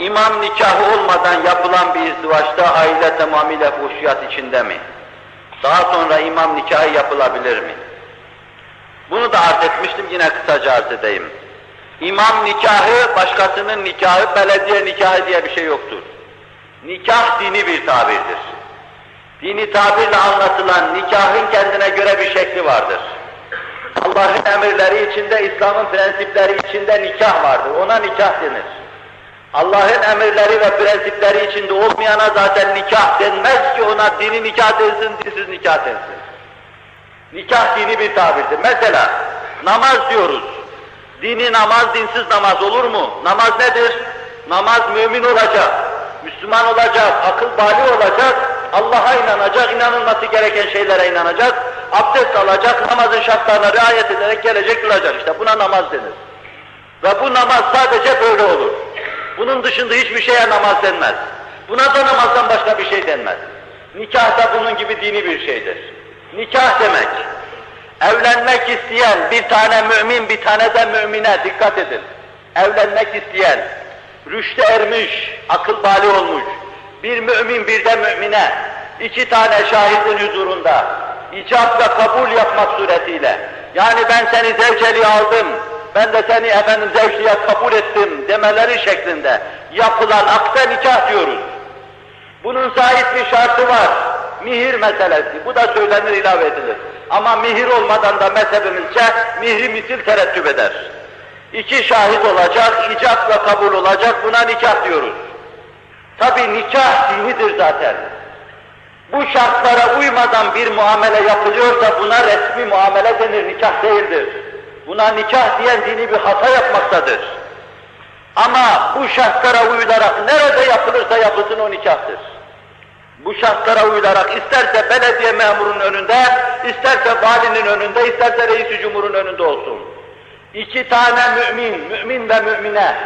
İmam nikahı olmadan yapılan bir izdivaçta aile tamamıyla fuhşiyat içinde mi? Daha sonra imam nikahı yapılabilir mi? Bunu da arz etmiştim, yine kısaca arz edeyim. İmam nikahı, başkasının nikahı, belediye nikahı diye bir şey yoktur. Nikah dini bir tabirdir. Dini tabirle anlatılan nikahın kendine göre bir şekli vardır. Allah'ın emirleri içinde, İslam'ın prensipleri içinde nikah vardır. Ona nikah denir. Allah'ın emirleri ve prensipleri içinde olmayana zaten nikah denmez ki ona dini nikah densin, dinsiz nikah densin. Nikah dini bir tabirdir. Mesela namaz diyoruz. Dini namaz, dinsiz namaz olur mu? Namaz nedir? Namaz mümin olacak, Müslüman olacak, akıl bali olacak, Allah'a inanacak, inanılması gereken şeylere inanacak, abdest alacak, namazın şartlarına riayet ederek gelecek duracak. İşte buna namaz denir. Ve bu namaz sadece böyle olur. Bunun dışında hiçbir şeye namaz denmez. Buna da namazdan başka bir şey denmez. Nikah da bunun gibi dini bir şeydir. Nikah demek, evlenmek isteyen bir tane mümin, bir tane de mümine dikkat edin. Evlenmek isteyen, rüşte ermiş, akıl bali olmuş, bir mümin bir de mümine, iki tane şahidin huzurunda icap ve kabul yapmak suretiyle, yani ben seni zevceliğe aldım, ben de seni efendim zevçliğe kabul ettim demeleri şeklinde yapılan akta nikah diyoruz. Bunun zahit bir şartı var. Mihir meselesi. Bu da söylenir ilave edilir. Ama mihir olmadan da mezhebimizce mihri misil terettüp eder. İki şahit olacak, icap ve kabul olacak, buna nikah diyoruz. Tabi nikah dinidir zaten. Bu şartlara uymadan bir muamele yapılıyorsa buna resmi muamele denir, nikah değildir. Buna nikah diyen dini bir hata yapmaktadır. Ama bu şartlara uyularak nerede yapılırsa yapılsın o nikahtır. Bu şartlara uyularak isterse belediye memurunun önünde, isterse valinin önünde, isterse reis cumhurun önünde olsun. İki tane mümin, mümin ve mümine,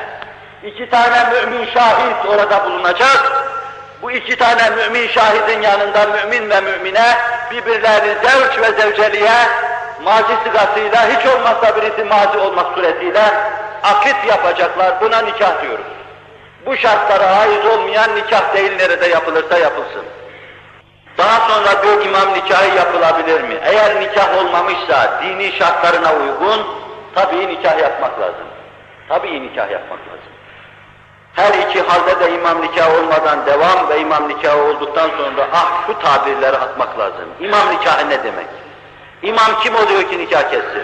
iki tane mümin şahit orada bulunacak. Bu iki tane mümin şahidin yanında mümin ve mümine birbirlerini zevç ve zevceliğe mazi sıgasıyla hiç olmazsa birisi mazi olmak suretiyle akit yapacaklar. Buna nikah diyoruz. Bu şartlara haiz olmayan nikah değil nerede yapılırsa yapılsın. Daha sonra bir imam nikahı yapılabilir mi? Eğer nikah olmamışsa dini şartlarına uygun tabii nikah yapmak lazım. Tabii nikah yapmak lazım. Her iki halde de imam nikahı olmadan devam ve imam nikahı olduktan sonra ah şu tabirleri atmak lazım. İmam nikahı ne demek? İmam kim oluyor ki nikah kessin?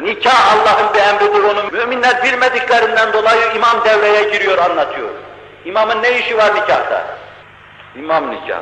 Nikah Allah'ın bir emridir onun. Müminler bilmediklerinden dolayı imam devreye giriyor, anlatıyor. İmamın ne işi var nikahta? İmam nikah.